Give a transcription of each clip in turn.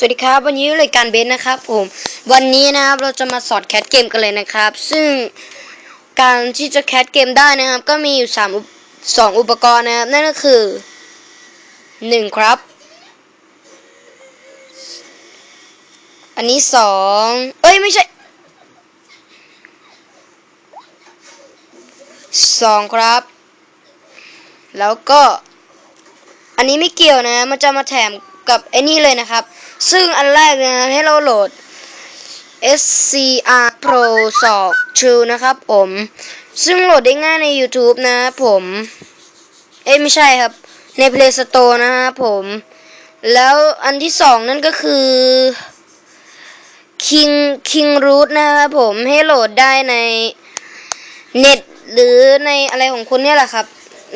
สวัสดีครับ วันนี้รายการเบนซ์นะครับผม วันนี้นะครับเราจะมาสอนแคสเกมกันเลยนะครับ ซึ่งการที่จะแคสเกมได้นะครับ ก็มีอยู่สามอุปสองอุปกรณ์นะครับ นั่นก็คือหนึ่งครับ อันนี้สองเอ้ยไม่ใช่สองครับ แล้วก็ อันนี้ไม่เกี่ยวนะ มันจะมาแถมกับไอ้นี่เลยนะครับ ซึ่งอันแรกนะให้เราโหลด SCR Pro 2 True นะครับผม ซึ่งโหลดได้ง่ายใน YouTube นะครับผม เอ้ไม่ใช่ครับ ใน Play Store นะครับผม แล้วอันที่สองนั่นก็คือ King King Root นะครับผมให้โหลดได้ในเน็ตหรือในอะไรของคุณเนี่ยแหละครับ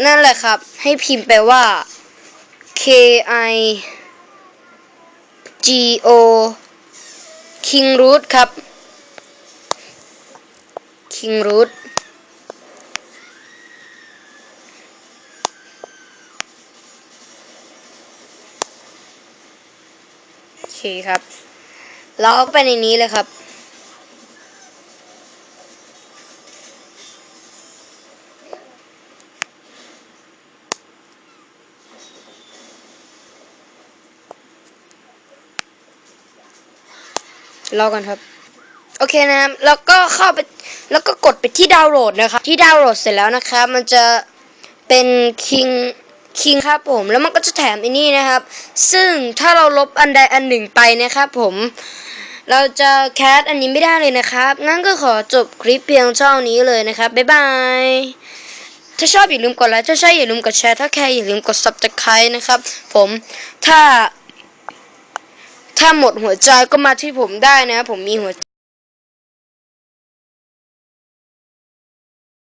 นั่นแหละครับ ให้พิมพ์ไปว่า K I G O King Root ครับ King Root โอเคครับ เราเอาไปในนี้เลยครับ รอกันครับ โอเคนะครับ แล้วก็เข้าไป แล้วก็กดไปที่ดาวน์โหลดนะครับ ที่ดาวน์โหลดเสร็จแล้วนะครับ มันจะเป็นคิงคิงครับผม แล้วมันก็จะแถมอันนี้นะครับ ซึ่งถ้าเราลบอันใดอันหนึ่งไปนะครับผม เราจะแคสอันนี้ไม่ได้เลยนะครับ งั้นก็ขอจบคลิปเพียงเท่านี้เลยนะครับ บ๊ายบาย ถ้าชอบอย่าลืมกดไลค์ ถ้าใช่อย่าลืมกดแชร์ ถ้าแคร์อย่าลืมกด subscribe นะครับผม ถ้า ถ้าหมดหัวใจก็มาที่ผมได้นะ ผมมีหัว